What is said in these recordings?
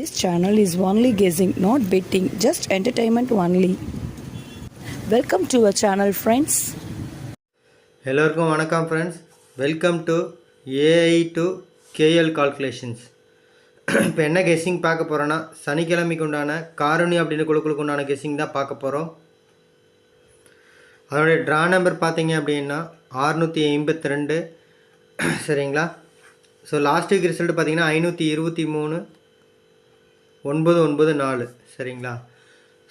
This channel is only guessing, not betting, just entertainment only. Welcome to our channel friends எல்லோருக்கும் வணக்கம் friends welcome to AI to KL calculations இப்போ என்ன guessing பார்க்க போகிறோன்னா சனிக்கிழமைக்கு உண்டான காரணி அப்படின்னு குழுக்களுக்கு உண்டான கெஸ்ஸிங் தான் பார்க்க போகிறோம் அதோடைய ட்ரா நம்பர் பார்த்தீங்க அப்படின்னா ஆறுநூற்றி ஐம்பத்தி ரெண்டு. சரிங்களா? ஸோ லாஸ்ட் வீக் ரிசல்ட் பார்த்தீங்கன்னா ஐநூற்றி இருபத்தி மூணு. ஒன்பது ஒன்பது நாலு. சரிங்களா?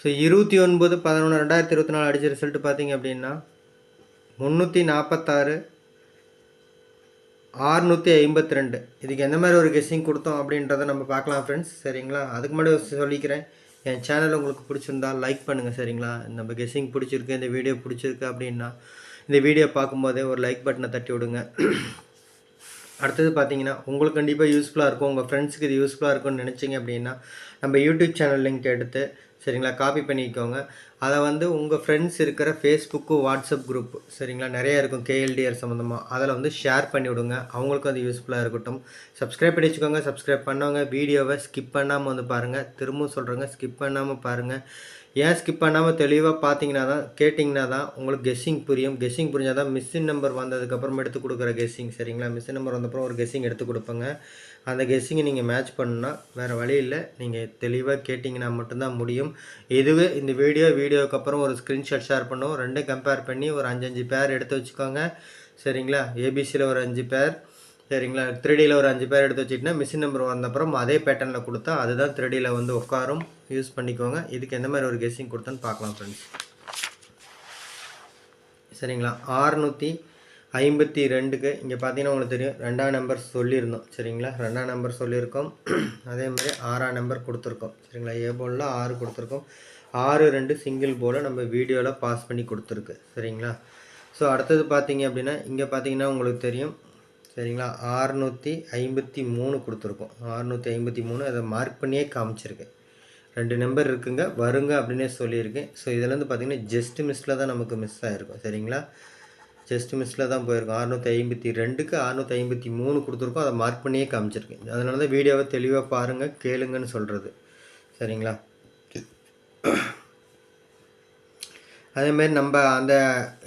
ஸோ இருபத்தி ஒன்பது பதினொன்று ரெண்டாயிரத்தி இருபத்தி நாலு அடித்த ரிசல்ட் பார்த்தீங்க அப்படின்னா முந்நூற்றி நாற்பத்தாறு ஆறுநூற்றி ஐம்பத்தி ரெண்டு இதுக்கு எந்த மாதிரி ஒரு கெஸ்ஸிங் கொடுத்தோம் அப்படின்றத நம்ம பார்க்கலாம் ஃப்ரெண்ட்ஸ் சரிங்களா? அதுக்கு முன்னாடி சொல்லிக்கிறேன். என் சேனல் உங்களுக்கு பிடிச்சிருந்தா லைக் பண்ணுங்கள் சரிங்களா? நம்ம கெஸ்ஸிங் பிடிச்சிருக்கு இந்த வீடியோ பிடிச்சிருக்கு அப்படின்னா இந்த வீடியோ பார்க்கும்போதே ஒரு லைக் பட்டனை தட்டி விடுங்க. அடுத்தது பார்த்தீங்கன்னா உங்களுக்கு கண்டிப்பாக யூஸ்ஃபுல்லாக இருக்கும். உங்கள் ஃப்ரெண்ட்ஸுக்கு இது யூஸ்ஃபுல்லாக இருக்கும்னு நினச்சிங்க அப்படின்னா நம்ம யூடியூப் சேனல் லிங்க் எடுத்து சரிங்களா காப்பி பண்ணிக்கோங்க. அதை வந்து உங்கள் ஃப்ரெண்ட்ஸ் இருக்கிற ஃபேஸ்புக்கு வாட்ஸ்அப் குரூப் சரிங்களா நிறையா இருக்கும் கேஎல்டிஆர் சம்மந்தமாக அதில் வந்து ஷேர் பண்ணி விடுங்க. அவங்களுக்கும் அது யூஸ்ஃபுல்லாக இருக்கட்டும். சப்ஸ்கிரைப் பண்ணி வச்சுக்கோங்க. சப்ஸ்கிரைப் பண்ணவங்க வீடியோவை ஸ்கிப் பண்ணாமல் வந்து பாருங்கள் திரும்பவும் சொல்கிறேங்க ஸ்கிப் பண்ணாமல் பாருங்கள் ஏன் ஸ்கிப் பண்ணாமல் தெளிவாக பார்த்தீங்கன்னா தான் கேட்டிங்கன்னா தான் உங்களுக்கு கெஸ்ஸிங் புரியும். கெஸ்ஸிங் புரிஞ்சால் தான் மிஸ்ஸின் நம்பர் வந்ததுக்கப்புறம் எடுத்து கொடுக்குற கெஸ்ஸிங் சரிங்களா? மிஸ்ஸின் நம்பர் வந்தப்பறம் ஒரு கெஸ்ஸிங் எடுத்து கொடுப்பேங்க. அந்த கெஸ்ஸிங்கை நீங்கள் மேட்ச் பண்ணால் வேறு வழி இல்லை. நீங்கள் தெளிவாக கேட்டிங்கன்னா மட்டும்தான் முடியும். இதுவே இந்த வீடியோ வீடியோக்கு அப்புறம் ஒரு ஸ்க்ரீன்ஷாட் ஷேர் பண்ணுவோம். ரெண்டும் கம்பேர் பண்ணி ஒரு அஞ்சஞ்சு பேர் எடுத்து வச்சுக்கோங்க. சரிங்களா? ஏபிசியில் ஒரு அஞ்சு பேர் சரிங்களா? த்ரீடியில் ஒரு அஞ்சு பேர் எடுத்து வச்சுக்கிட்டா மிஷின் நம்பர் வந்தப்புறம் அதே பேட்டர்னில் கொடுத்தா அதுதான் த்ரீடியில் வந்து உட்காரும். யூஸ் பண்ணிக்கோங்க. இதுக்கு எந்த மாதிரி ஒரு கெஸ்ஸிங் கொடுத்தான்னு பார்க்கலாம் ஃப்ரெண்ட்ஸ் சரிங்களா? ஆறுநூற்றி ஐம்பத்தி ரெண்டுக்கு இங்கே பார்த்தீங்கன்னா உங்களுக்கு தெரியும். ரெண்டாம் நம்பர் சொல்லியிருந்தோம். சரிங்களா? ரெண்டாம் நம்பர் சொல்லியிருக்கோம். அதே மாதிரி ஆறாம் நம்பர் கொடுத்துருக்கோம். சரிங்களா? ஏ போலில் ஆறு கொடுத்துருக்கோம். ஆறு ரெண்டு சிங்கிள் போல் நம்ம வீடியோவில் பாஸ் பண்ணி கொடுத்துருக்கு. சரிங்களா? ஸோ அடுத்தது பார்த்தீங்க அப்படின்னா இங்கே பார்த்தீங்கன்னா உங்களுக்கு தெரியும். சரிங்களா? ஆறுநூற்றி ஐம்பத்தி மூணு கொடுத்துருக்கோம். ஆறுநூற்றி ஐம்பத்தி மூணு அதை மார்க் பண்ணியே காமிச்சிருக்கேன் ரெண்டு நம்பர் இருக்குங்க. வருங்க அப்படின்னே சொல்லியிருக்கேன். ஸோ இதில் வந்து பார்த்தீங்கன்னா ஜஸ்ட் மிஸ்ஸில் தான் நமக்கு மிஸ் ஆகிருக்கும் சரிங்களா? ஜஸ்ட் மிஸ்ஸில் தான் போயிருக்கோம். அறுநூற்றி ஐம்பத்தி ரெண்டுக்கு அறுநூற்றி ஐம்பத்தி மூணு கொடுத்துருக்கோம். அதை மார்க் பண்ணியே காமிச்சிருக்கேன். அதனால தான் வீடியோவை தெளிவாக பாருங்கள் கேளுங்கன்னு சொல்கிறது சரிங்களா? அதேமாரி நம்ம அந்த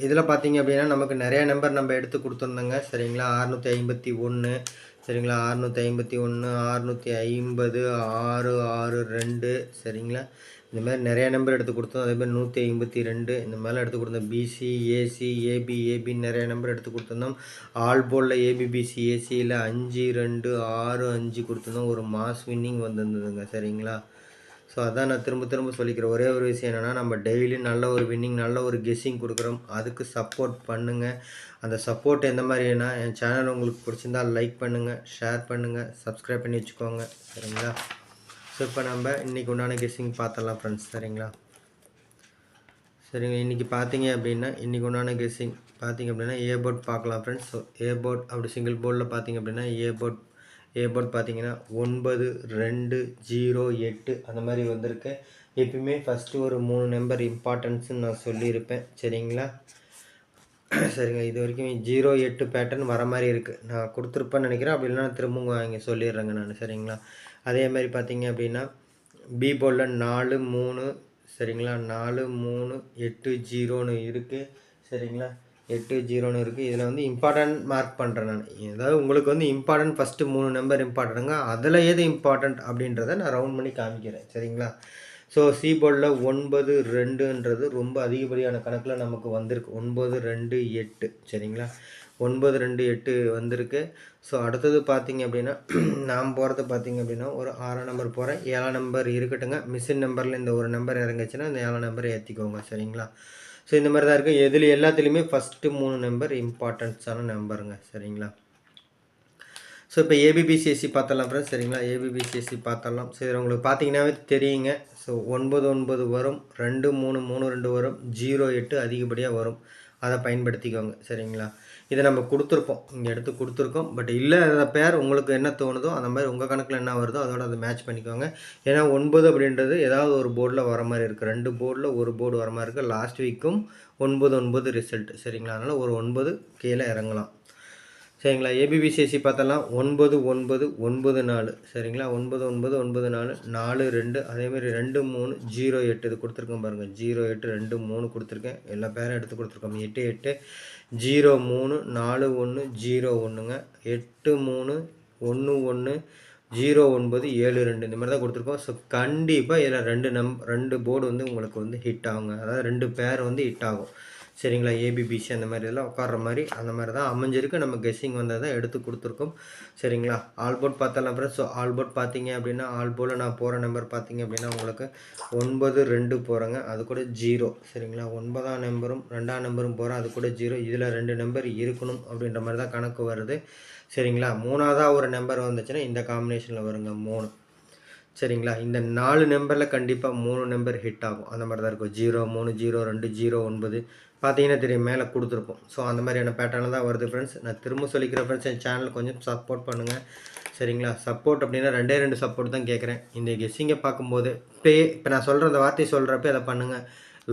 இதில் பார்த்தீங்க அப்படின்னா நமக்கு நிறையா நம்பர் நம்ம எடுத்து கொடுத்துருந்தோங்க. சரிங்களா? அறுநூற்றி ஐம்பத்தி ஒன்று சரிங்களா? அறுநூற்றி ஐம்பத்தி ஒன்று அறுநூற்றி ஐம்பது ஆறு ஆறு ரெண்டு சரிங்களா? இந்த மாதிரி நிறையா நம்பர் எடுத்து கொடுத்தோம். அதே மாதிரி நூற்றி ஐம்பத்தி ரெண்டு இந்த மாதிரிலாம் எடுத்து கொடுத்தோம். பிசி ஏசி ஏபி ஏபின்னு நிறையா நம்பர் எடுத்து கொடுத்துருந்தோம். ஆல் போலில் ஏபிபிசி ஏசியில் அஞ்சு ரெண்டு ஆறு அஞ்சு கொடுத்துருந்தோம். ஒரு மாஸ் வின்னிங் வந்திருந்ததுங்க சரிங்களா? ஸோ அதான் நான் திரும்ப திரும்ப சொல்லிக்கிறேன் ஒரே ஒரு விஷயம் என்னென்னா நம்ம டெய்லி நல்ல ஒரு வின்னிங் நல்ல ஒரு கெஸ்ஸிங் கொடுக்குறோம். அதுக்கு சப்போர்ட் பண்ணுங்கள் அந்த சப்போர்ட் எந்த மாதிரினா என் சேனல் உங்களுக்கு பிடிச்சிருந்தா லைக் பண்ணுங்கள் ஷேர் பண்ணுங்கள் சப்ஸ்கிரைப் பண்ணி வச்சுக்கோங்க. சரிங்களா? ஸோ இப்போ நம்ம இன்றைக்கி உண்டான கெஸ்ஸிங் பார்த்தலாம் ஃப்ரெண்ட்ஸ் சரிங்களா? சரிங்க இன்றைக்கி பார்த்தீங்க அப்படின்னா இன்றைக்கி உண்டான கெஸ்ஸிங் பார்த்தீங்க அப்படின்னா ஏ போர்ட் பார்க்கலாம் ஃப்ரெண்ட்ஸ் ஸோ ஏ போர்ட் அப்படி சிங்கிள் போர்டில் பார்த்தீங்க அப்படின்னா ஏ போர்ட் ஏபோர்ட் பார்த்தீங்கன்னா ஒன்பது ரெண்டு ஜீரோ எட்டு அந்த மாதிரி வந்திருக்கு. எப்பயுமே ஃபஸ்ட்டு ஒரு மூணு நம்பர் இம்பார்ட்டன்ஸ்னு நான் சொல்லியிருப்பேன். சரிங்களா? சரிங்க இது வரைக்கும் ஜீரோ எட்டு பேட்டர்ன் வர மாதிரி இருக்குது நான் கொடுத்துருப்பேன்னு நினைக்கிறேன். அப்படி இல்லைனா திரும்பவும் இங்கே சொல்லிடுறேங்க நான். சரிங்களா? அதே மாதிரி பார்த்தீங்க அப்படின்னா பி போர்டில் நாலு மூணு சரிங்களா? நாலு மூணு எட்டு ஜீரோன்னு இருக்குது சரிங்களா? எட்டு ஜீரோன்னு இருக்குது இதில் வந்து இம்பார்ட்டன்ட் மார்க் பண்ணுறேன் நான். ஏதாவது உங்களுக்கு வந்து இம்பார்ட்டன்ட் ஃபஸ்ட்டு மூணு நம்பர் இம்பார்ட்டன்ட்டுங்க அதில் எது இம்பார்ட்டண்ட் அப்படின்றத நான் ரவுண்ட் பண்ணி காமிக்கிறேன். சரிங்களா? ஸோ சி போர்டில் ஒன்பது ரெண்டுன்றது ரொம்ப அதிகப்படியான கணக்கில் நமக்கு வந்திருக்கு. ஒன்பது ரெண்டு எட்டு. சரிங்களா? ஒன்பது ரெண்டு எட்டு வந்திருக்கு. ஸோ அடுத்தது பார்த்தீங்க அப்படின்னா நான் போகிறது பார்த்தீங்க அப்படின்னா ஒரு ஆறாம் நம்பர் போகிறேன் ஏழாம் நம்பர் இருக்கட்டுங்க. மிஷின் நம்பரில் இந்த ஒரு நம்பர் இறங்குச்சுன்னா இந்த ஏழாம் நம்பரை ஏற்றிக்கோங்க சரிங்களா? ஸோ இந்த மாதிரி தான் இருக்குது எதில் எல்லாத்துலேயுமே ஃபஸ்ட்டு மூணு நம்பர் இம்பார்ட்டன்ஸான நம்பருங்க சரிங்களா? ஸோ இப்போ ஏபிபிசிஎஸ்சி பார்த்தலாம் ஃப்ரெண்ட்ஸ் சரிங்களா? ஏபிபிசிஎஸ்சி பார்த்தலாம் சரி உங்களுக்கு பார்த்தீங்கன்னாவே தெரியுங்க. ஸோ ஒன்பது ஒன்பது வரும். ரெண்டு மூணு மூணு ரெண்டு வரும். ஜீரோ எட்டு அதிகப்படியாக வரும். அதை பயன்படுத்திக்கோங்க. சரிங்களா? இதை நம்ம கொடுத்துருப்போம். இங்கே எடுத்து கொடுத்துருக்கோம். பட் இல்லை அதை பேர் உங்களுக்கு என்ன தோணுதோ அந்த மாதிரி உங்கள் கணக்கில் என்ன வருதோ அதோட அதை மேட்ச் பண்ணிக்கோங்க. ஏன்னா ஒன்பது அப்படின்றது ஏதாவது ஒரு போர்டில் வர மாதிரி இருக்குது ரெண்டு போர்டில் ஒரு போர்டு வர மாதிரி இருக்குது லாஸ்ட் வீக்கும் ஒன்பது ஒன்பது ரிசல்ட் சரிங்களா? அதனால் ஒரு ஒன்பது கீழே இறங்கலாம். சரிங்களா? ஏபிபிசிஎஸ்சி பார்த்தலாம் ஒன்பது ஒன்பது ஒன்பது நாலு. சரிங்களா? ஒன்பது ஒன்பது ஒன்பது நாலு. நாலு ரெண்டு. அதேமாதிரி ரெண்டு மூணு ஜீரோ எட்டு. இது கொடுத்துருக்கோம் பாருங்கள் ஜீரோ எட்டு ரெண்டு மூணு கொடுத்துருக்கேன். எல்லா பேரும் எடுத்து கொடுத்துருக்கோம். எட்டு எட்டு ஜீரோ மூணு நாலு ஒன்று ஜீரோ ஒன்றுங்க எட்டு மூணு ஒன்று ஒன்று ஜீரோ ஒன்பது ஏழு ரெண்டு. இந்த மாதிரி தான் கொடுத்துருக்கோம். ஸோ கண்டிப்பாக இதில் ரெண்டு நம் ரெண்டு போர்டு வந்து உங்களுக்கு வந்து ஹிட் ஆகுங்க. அதாவது ரெண்டு பேர் வந்து ஹிட் ஆகும். சரிங்களா? ஏபிபிசி அந்த மாதிரி இதெல்லாம் உட்கார்ற மாதிரி அந்த மாதிரி தான் அமைஞ்சிருக்கு. நம்ம கெஸ்ஸிங் வந்தால் தான் எடுத்து கொடுத்துருக்கோம். சரிங்களா? ஆல்போர்ட் பார்த்தலாம் ஃப்ரெண்ட்ஸ் ஸோ ஆல்போர்ட் பார்த்தீங்க அப்படின்னா ஆல் நான் போகிற நம்பர் பார்த்தீங்க அப்படின்னா உங்களுக்கு ஒன்பது ரெண்டு போகிறேங்க அது கூட ஜீரோ சரிங்களா? ஒன்பதாம் நம்பரும் ரெண்டாம் நம்பரும் போகிறேன் அது கூட ஜீரோ இதில் ரெண்டு நம்பர் இருக்கணும் அப்படின்ற மாதிரி தான் கணக்கு வருது. சரிங்களா? மூணாவதாக ஒரு நம்பர் வந்துச்சுன்னா இந்த காம்பினேஷனில் வருங்க. மூணு. சரிங்களா? இந்த நாலு நம்பரில் கண்டிப்பாக மூணு நம்பர் ஹிட் ஆகும். அந்த மாதிரி தான் இருக்கும். ஜீரோ மூணு ஜீரோ ரெண்டு ஜீரோ ஒன்பது. பார்த்தீங்கன்னா தெரியும் மேலே கொடுத்துருப்போம். ஸோ அந்த மாதிரியான பேட்டர்னில் தான் வருது ஃப்ரெண்ட்ஸ் நான் திரும்ப சொல்லிக்கிறேன் ஃப்ரெண்ட்ஸ் என் சேனல் கொஞ்சம் சப்போர்ட் பண்ணுங்கள் சரிங்களா? சப்போர்ட் அப்படின்னா ரெண்டே ரெண்டு சப்போர்ட் தான் கேட்குறேன். இந்த கெஸ்ஸிங்கை பார்க்கும்போது பே இப்போ நான் சொல்கிற அந்த வார்த்தையை சொல்கிறப்ப அதை பண்ணுங்கள்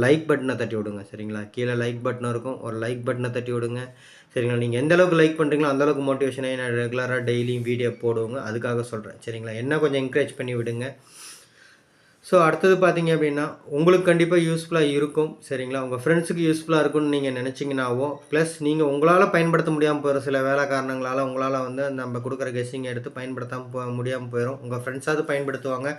லைக் பட்டனை தட்டி விடுங்க. சரிங்களா? கீழே லைக் பட்டன் இருக்கும். ஒரு லைக் பட்டனை தட்டி விடுங்க. சரிங்களா? நீங்கள் எந்த அளவுக்கு லைக் பண்ணுறீங்களோ அந்த அளவுக்கு மோட்டிவேஷனாக நான் ரெகுலராக டெய்லியும் வீடியோ போடுவோங்க. அதுக்காக சொல்கிறேன் சரிங்களா? என்ன கொஞ்சம் என்கரேஜ் பண்ணி விடுங்க. ஸோ அடுத்தது பார்த்தீங்க அப்படின்னா உங்களுக்கு கண்டிப்பாக யூஸ்ஃபுல்லாக இருக்கும் சரிங்களா? உங்கள் ஃப்ரெண்ட்ஸுக்கு யூஸ்ஃபுல்லாக இருக்கும்னு நீங்கள் நினச்சிங்கனாவோ ப்ளஸ் நீங்கள் உங்களால் பயன்படுத்த முடியாமல் போகிற சில வேலை காரணங்களால் உங்களால் வந்து நம்ம கொடுக்குற கெஸ்ஸிங்கை எடுத்து பயன்படுத்தாமல் போ முடியாமல் போயிடும் உங்கள் ஃப்ரெண்ட்ஸாவது பயன்படுத்துவாங்க.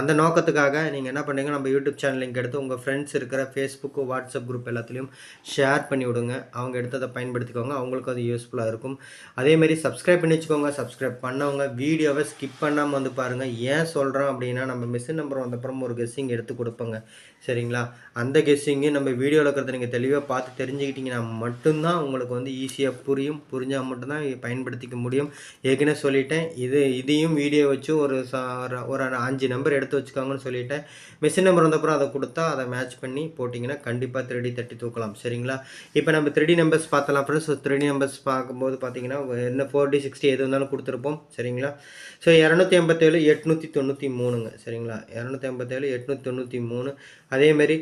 அந்த நோக்கத்துக்காக நீங்கள் என்ன பண்ணுறீங்க நம்ம யூடியூப் சேனல் லிங்க் எடுத்து உங்கள் ஃப்ரெண்ட்ஸ் இருக்கிற ஃபேஸ்புக்கு வாட்ஸ்அப் குரூப் எல்லாத்துலேயும் ஷேர் பண்ணி விடுங்க. அவங்க எடுத்து அதை பயன்படுத்திக்கோங்க. அவங்களுக்கு அது யூஸ்ஃபுல்லாக இருக்கும். அதேமாரி சப்ஸ்கிரைப் பண்ணி வச்சுக்கோங்க. சப்ஸ்கிரைப் பண்ணவங்க வீடியோவை ஸ்கிப் பண்ணாமல் வந்து பாருங்கள் ஏன் சொல்கிறோம் அப்படின்னா நம்ம மிஷின் நம்பர் வந்தப்புறம் ஒரு கெஸ்ஸிங் எடுத்து கொடுப்பேங்க. சரிங்களா? அந்த கெஸ்ஸிங்கு நம்ம வீடியோவில் இருக்கிறத நீங்கள் தெளிவாக பார்த்து தெரிஞ்சுக்கிட்டிங்கன்னா மட்டும்தான் உங்களுக்கு வந்து ஈஸியாக புரியும். புரிஞ்சால் மட்டும்தான் பயன்படுத்திக்க முடியும். ஏற்கனவே சொல்லிட்டேன். இது இதையும் வீடியோ வச்சு ஒரு ஒரு- அஞ்சு நம்பர் எடுத்து வச்சுக்கோங்கன்னு சொல்லிட்டேன். மிஷின் நம்பர் வந்தப்புறம் அதை கொடுத்தா அதை மேட்ச் பண்ணி போட்டிங்கன்னா கண்டிப்பாக த்ரீடி தட்டி தூக்கலாம். சரிங்களா? இப்போ நம்ம த்ரீடி நம்பர்ஸ் பார்த்தலாம் ஃப்ரெண்ட்ஸ் த்ரெடி நம்பர்ஸ் பார்க்கும்போது பார்த்தீங்கன்னா என்ன ஃபோர் டி சிக்ஸ்டி எது இருந்தாலும் கொடுத்துருப்போம். சரிங்களா? ஸோ இரநூத்தி ஐம்பத்தேழு எட்நூற்றி தொண்ணூற்றி மூணுங்க. சரிங்களா? இரநூத்தி ஐம்பத்தேழு எட்நூற்றி தொண்ணூற்றி மூணு. அதேமாரி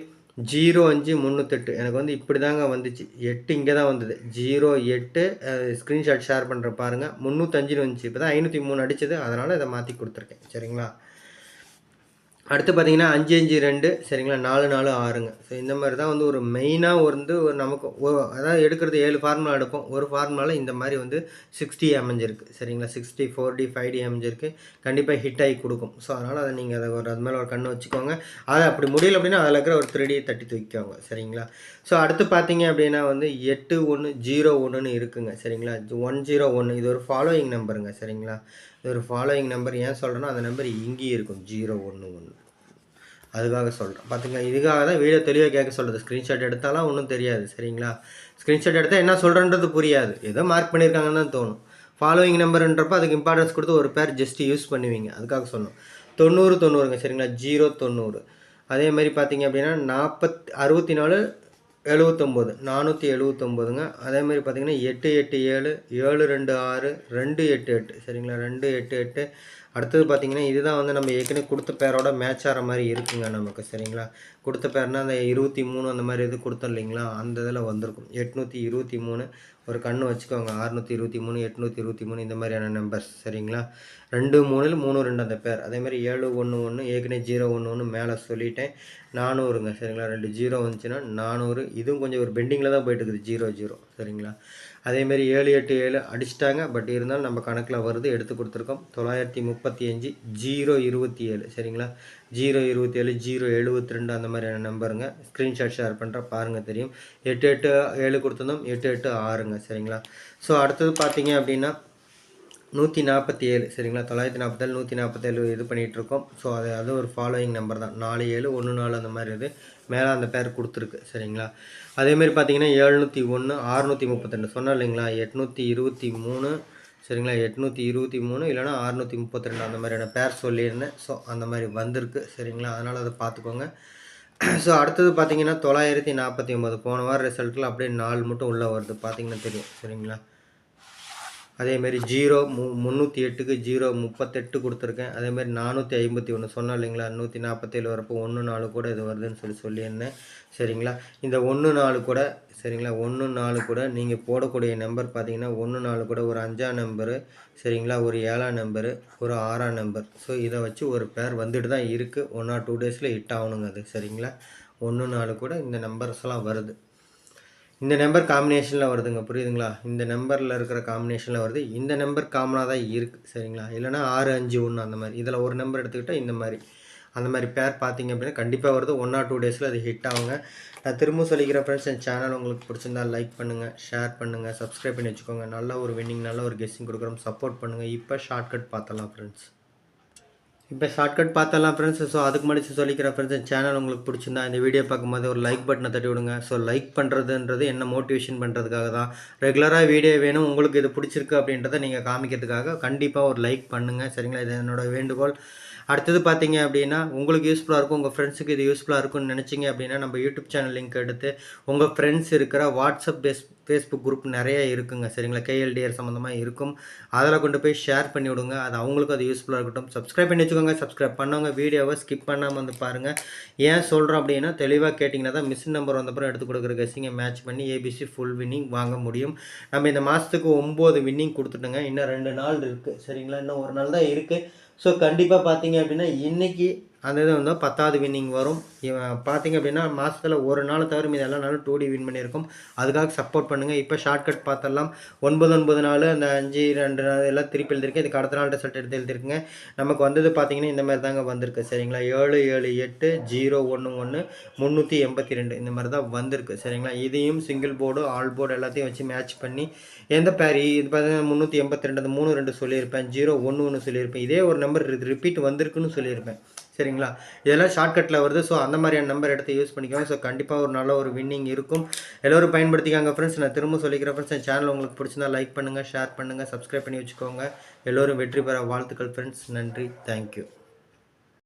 ஜீரோ அஞ்சு முந்நூற்றெட்டு எனக்கு வந்து இப்படி தாங்க வந்துச்சு. எட்டு இங்கே தான் வந்தது. ஜீரோ எட்டு ஸ்க்ரீன்ஷாட் ஷேர் பண்ணுற பாருங்கள் முந்நூற்றஞ்சுன்னு வந்துச்சு. இப்போ தான் ஐநூற்றி மூணு அடிச்சது. அதனால் இதை மாற்றி கொடுத்துருக்கேன். சரிங்களா? அடுத்து பார்த்தீங்கன்னா அஞ்சு அஞ்சு ரெண்டு சரிங்களா? நாலு நாலு ஆறுங்க. ஸோ இந்த மாதிரி தான் வந்து ஒரு மெயினாக வந்து ஒரு நமக்கு அதாவது எடுக்கிறது ஏழு ஃபார்முலா எடுப்போம். ஒரு ஃபார்முலாவில் இந்த மாதிரி வந்து சிக்ஸ்டி அமைஞ்சிருக்கு. சரிங்களா? Sixty four D five D அமைஞ்சிருக்கு. கண்டிப்பாக ஹிட் ஆகி கொடுக்கும். ஸோ அதனால் அதை நீங்கள் அதை ஒரு அது மேலே ஒரு கண்ணு வச்சுக்கோங்க. அதை அப்படி முடியல அப்படின்னா அதில் இருக்கிற ஒரு த்ரீ தட்டி தூக்கிக்கோங்க. சரிங்களா? ஸோ அடுத்து பார்த்தீங்க அப்படின்னா வந்து எட்டு ஒன்று ஜீரோ ஒன்றுன்னு இருக்குங்க. சரிங்களா? ஒன் ஜீரோ ஒன்று இது ஒரு ஃபாலோயிங் நம்பருங்க சரிங்களா? ஒரு ஃபாலோயிங் நம்பர் ஏன் சொல்கிறேன்னா அந்த நம்பர் இங்கேயும் இருக்கும். ஜீரோ ஒன்று ஒன்று அதுக்காக சொல்கிறேன் பார்த்துங்க இதுக்காக தான் வீடியோ தெளிவாக கேட்க சொல்கிறது ஸ்க்ரீன்ஷாட் எடுத்தாலும் ஒன்றும் தெரியாது. சரிங்களா? ஸ்க்ரீன்ஷாட் எடுத்தால் என்ன சொல்கிறன்றது புரியாது. ஏதோ மார்க் பண்ணியிருக்காங்கன்னு தான் தோணும். ஃபாலோயிங் நம்பருன்றப்ப அதுக்கு இம்பார்ட்டன்ஸ் கொடுத்து ஒரு பேர் ஜஸ்ட் யூஸ் பண்ணுவீங்க. அதுக்காக சொன்னோம். தொண்ணூறு தொண்ணூறுங்க. சரிங்களா? ஜீரோ தொண்ணூறு. அதே மாதிரி பார்த்தீங்க அப்படின்னா நாற்பத் அறுபத்தி நாலு எழுபத்தொம்போது நானூற்றி எழுபத்தொம்போதுங்க அதே மாதிரி பார்த்தீங்கன்னா எட்டு எட்டு ஏழு ஏழு ரெண்டு ஆறு ரெண்டு எட்டு எட்டு. சரிங்களா? ரெண்டு எட்டு எட்டு. அடுத்தது பார்த்தீங்கன்னா இதுதான் வந்து நம்ம ஏற்கனவே கொடுத்த பேரோட மேட்ச் ஆகிற மாதிரி இருக்குங்க நமக்கு. சரிங்களா? கொடுத்த பேர்னா அந்த இருபத்தி மூணு அந்த மாதிரி இது கொடுத்தோம் இல்லைங்களா? அந்த இதில் வந்திருக்கும். எட்நூற்றி இருபத்தி மூணு ஒரு கண்ணு வச்சுக்கோங்க. அறுநூற்றி இருபத்தி மூணு எட்நூற்றி இருபத்தி மூணு இந்த மாதிரியான நம்பர்ஸ் சரிங்களா? ரெண்டு மூணில் மூணு ரெண்டு அந்த பேர் அதேமாதிரி ஏழு ஒன்று ஒன்று ஏற்கனவே ஜீரோ ஒன்று ஒன்று மேலே சொல்லிட்டேன். நானூறுங்க. சரிங்களா? ரெண்டு ஜீரோ வந்துச்சுன்னா நானூறு. இதுவும் கொஞ்சம் ஒரு பெண்டிங்கில் தான் போயிட்டு இருக்குது ஜீரோ ஜீரோ சரிங்களா அதேமாரி ஏழு எட்டு ஏழு அடிச்சிட்டாங்க. பட் இருந்தாலும் நம்ம கணக்கில் வருது. எடுத்து கொடுத்துருக்கோம். தொள்ளாயிரத்தி முப்பத்தி அஞ்சு ஜீரோ இருபத்தி ஏழு. சரிங்களா? ஜீரோ இருபத்தி ஏழு ஜீரோ எழுபத்தி ரெண்டு அந்த மாதிரியான நம்பருங்க. ஸ்க்ரீன்ஷாட் ஷேர் பண்ணுற பாருங்கள் தெரியும். எட்டு எட்டு ஏழு கொடுத்துருந்தோம் எட்டு எட்டு ஆறுங்க சரிங்களா? ஸோ அடுத்தது பார்த்தீங்க அப்படின்னா நூற்றி நாற்பத்தி ஏழு சரிங்களா? தொள்ளாயிரத்தி நாற்பத்தேழு நூற்றி நாற்பத்தேழு இது பண்ணிகிட்டு இருக்கோம். ஸோ அது அது ஒரு ஃபாலோயிங் நம்பர் தான். நாலு ஏழு ஒன்று நாலு அந்த மாதிரி இது. மேலே அந்த பேர் கொடுத்துருக்கு சரிங்களா? அதேமாரி பார்த்தீங்கன்னா எழுநூற்றி ஒன்று ஆறுநூற்றி முப்பத்தெண்டு சொன்னோம் இல்லைங்களா? எட்நூற்றி இருபத்தி மூணு சரிங்களா? எட்நூற்றி இருபத்தி மூணு இல்லைனா அறுநூற்றி முப்பத்தி ரெண்டு அந்த மாதிரியான பேர் சொல்லியிருந்தேன். ஸோ அந்த மாதிரி வந்திருக்கு. சரிங்களா? அதனால் அதை பார்த்துக்கோங்க. ஸோ அடுத்தது பார்த்தீங்கன்னா தொள்ளாயிரத்தி நாற்பத்தி ஒம்பது போன வாரம் ரிசல்ட்டில் அப்படியே நாலு மட்டும் உள்ளே வருது. பார்த்தீங்கன்னா தெரியும். சரிங்களா? அதேமாரி ஜீரோ மு முந்நூற்றி எட்டுக்கு ஜீரோ முப்பத்தெட்டு கொடுத்துருக்கேன். அதேமாரி நானூற்றி ஐம்பத்தி ஒன்று சொன்னோம் இல்லைங்களா? நூற்றி நாற்பத்தேழு வரப்போ ஒன்று நாலு கூட இது வருதுன்னு சொல்லி சொல்லியிருந்தேன். சரிங்களா? இந்த ஒன்று நாலு கூட சரிங்களா? ஒன்று நாலு கூட நீங்கள் போடக்கூடிய நம்பர் பார்த்தீங்கன்னா ஒன்று நாலு கூட ஒரு அஞ்சாம் நம்பரு சரிங்களா? ஒரு ஏழாம் நம்பரு ஒரு ஆறாம் நம்பர் ஸோ இதை வச்சு ஒரு பேர் வந்துட்டு தான் இருக்குது ஒன் ஆர் டூ டேஸில் ஹிட் ஆகணுங்க அது சரிங்களா? ஒன்று நாலு கூட இந்த நம்பர்ஸ்லாம் வருது. இந்த நம்பர் காம்பினேஷனில் வருதுங்க. புரியுதுங்களா? இந்த நம்பரில் இருக்கிற காம்பினேஷனில் வருது. இந்த நம்பர் காமனாக தான் இருக்குது சரிங்களா? இல்லைனா ஆறு அஞ்சு ஒன்று அந்த மாதிரி. இதில் ஒரு நம்பர் எடுத்துக்கிட்டால் இந்த மாதிரி. அந்த மாதிரி பேர் பார்த்தீங்க அப்படின்னா கண்டிப்பாக வருது. ஒன் ஆர் டூ டேஸில் அது ஹிட் ஆகுங்க. நான் திரும்ப சொல்லிக்கிறேன் ஃப்ரெண்ட்ஸ் என் சேனல் உங்களுக்கு பிடிச்சிருந்தா லைக் பண்ணுங்கள் ஷேர் பண்ணுங்கள் சப்ஸ்கிரைப் பண்ணி வச்சுக்கோங்க. நல்ல ஒரு வின்னிங் நல்ல ஒரு கெஸ்ஸிங் கொடுக்குறோம். சப்போர்ட் பண்ணுங்கள் இப்போ ஷார்ட்கட் பார்த்தலாம் ஃப்ரெண்ட்ஸ் இப்போ ஷார்ட்கட் பார்த்தலாம் ஃப்ரெண்ட்ஸ் ஸோ அதுக்கு முன்னாடி சொல்லிக்கிறேன் ஃப்ரெண்ட்ஸ் என் சேனல் உங்களுக்கு பிடிச்சிருந்தா இந்த வீடியோ பார்க்கும்போது ஒரு லைக் பட்டனை தட்டி விடுங்க ஸோ லைக் பண்ணுறதுன்றது என்ன மோட்டிவேஷன் பண்ணுறதுக்காக தான். ரெகுலராக வீடியோ வேணும். உங்களுக்கு இது பிடிச்சிருக்கு அப்படின்றத நீங்கள் காமிக்கிறதுக்காக கண்டிப்பாக ஒரு லைக் பண்ணுங்கள் சரிங்களா? இது என்னோட வேண்டுகோள். அடுத்தது பார்த்தீங்க அப்படின்னா உங்களுக்கு யூஸ்ஃபுல்லாக இருக்கும் உங்கள் ஃப்ரெண்ட்ஸுக்கு இது யூஸ்ஃபுல்லாக இருக்கும்னு நினச்சிங்க அப்படின்னா நம்ம யூடியூப் சேனல் லிங்க் எடுத்து உங்கள் ஃப்ரெண்ட்ஸ் இருக்கிற வாட்ஸ்அப் பேஸ் ஃபேஸ்புக் குரூப் நிறைய இருக்குங்க. சரிங்களா? கேஎல்டிஆர் சம்மந்தமாக இருக்கும். அதில் கொண்டு போய் ஷேர் பண்ணி விடுங்க. அது அவங்களுக்கும் அது யூஸ்ஃபுல்லாக இருக்கட்டும். சப்ஸ்கிரைப் பண்ணி வச்சுக்கோங்க. சப்ஸ்கிரைப் பண்ணவங்க வீடியோவை ஸ்கிப் பண்ணாமல் வந்து பாருங்கள் ஏன் சொல்கிறோம் அப்படின்னா தெளிவாக கேட்டிங்கன்னா தான் மிஸ் நம்பர் வந்தப்பறம் எடுத்து கொடுக்குற கசிங்க மேட்ச் பண்ணி ஏபிசி ஃபுல் வின்னிங் வாங்க முடியும். நம்ம இந்த மாதத்துக்கு ஒம்பது வின்னிங் கொடுத்துட்டுங்க. இன்னும் ரெண்டு நாள் இருக்குது சரிங்களா? இன்னும் ஒரு நாள் தான் இருக்குது ஸோ கண்டிப்பாக பார்த்தீங்க அப்படின்னா இன்றைக்கி அந்த இது வந்து பத்தாவது வின்னிங் வரும். பார்த்தீங்க அப்படின்னா மாதத்தில் ஒரு நாள் தவிர மீது எல்லா நாளும் டூ டி வின் பண்ணியிருக்கோம். அதுக்காக சப்போர்ட் பண்ணுங்கள் இப்போ ஷார்ட்கட் பார்த்தெல்லாம் ஒன்பது ஒன்பது நாள் அந்த அஞ்சு ரெண்டு நாள் எல்லாம் திருப்பி எழுதிருக்கேன். இதுக்கு அடுத்த நாள் ரிசல்ட் எடுத்து எழுதிருக்குங்க. நமக்கு வந்தது பார்த்தீங்கன்னா இந்த மாதிரி தாங்க வந்திருக்கு. சரிங்களா? ஏழு ஏழு எட்டு ஜீரோ ஒன்று ஒன்று முந்நூற்றி எண்பத்தி ரெண்டு. இந்த மாதிரி தான் வந்திருக்கு. சரிங்களா? இதையும் சிங்கிள் போர்டு ஆல் போர்டு எல்லாத்தையும் வச்சு மேட்ச் பண்ணி எந்த பேர் இது பார்த்தீங்கன்னா முந்நூற்றி எண்பத்தி ரெண்டு மூணு ரெண்டு சொல்லியிருப்பேன். ஜீரோ ஒன்று ஒன்று சொல்லியிருப்பேன். இதே ஒரு நம்பர் ரிப்பீட் வந்திருக்குன்னு சொல்லியிருப்பேன். சரிங்களா? இதெல்லாம் ஷார்ட்கட்டில் வருது. ஸோ அந்த மாதிரியான நம்பர் எடுத்து யூஸ் பண்ணிக்கோங்க. ஸோ கண்டிப்பாக ஒரு நல்ல ஒரு வின்னிங் இருக்கும். எல்லோரும் பயன்படுத்திக்காங்க ஃப்ரெண்ட்ஸ் நான் திரும்ப சொல்லிக்கிறேன் ஃப்ரெண்ட்ஸ் என் சேனல் உங்களுக்கு பிடிச்சிருந்தா லைக் பண்ணுங்கள் ஷேர் பண்ணுங்கள் சப்ஸ்கிரைப் பண்ணி வச்சுக்கோங்க. எல்லோரும் வெற்றி பெற வாழ்த்துக்கள் ஃப்ரெண்ட்ஸ் நன்றி. தேங்க்யூ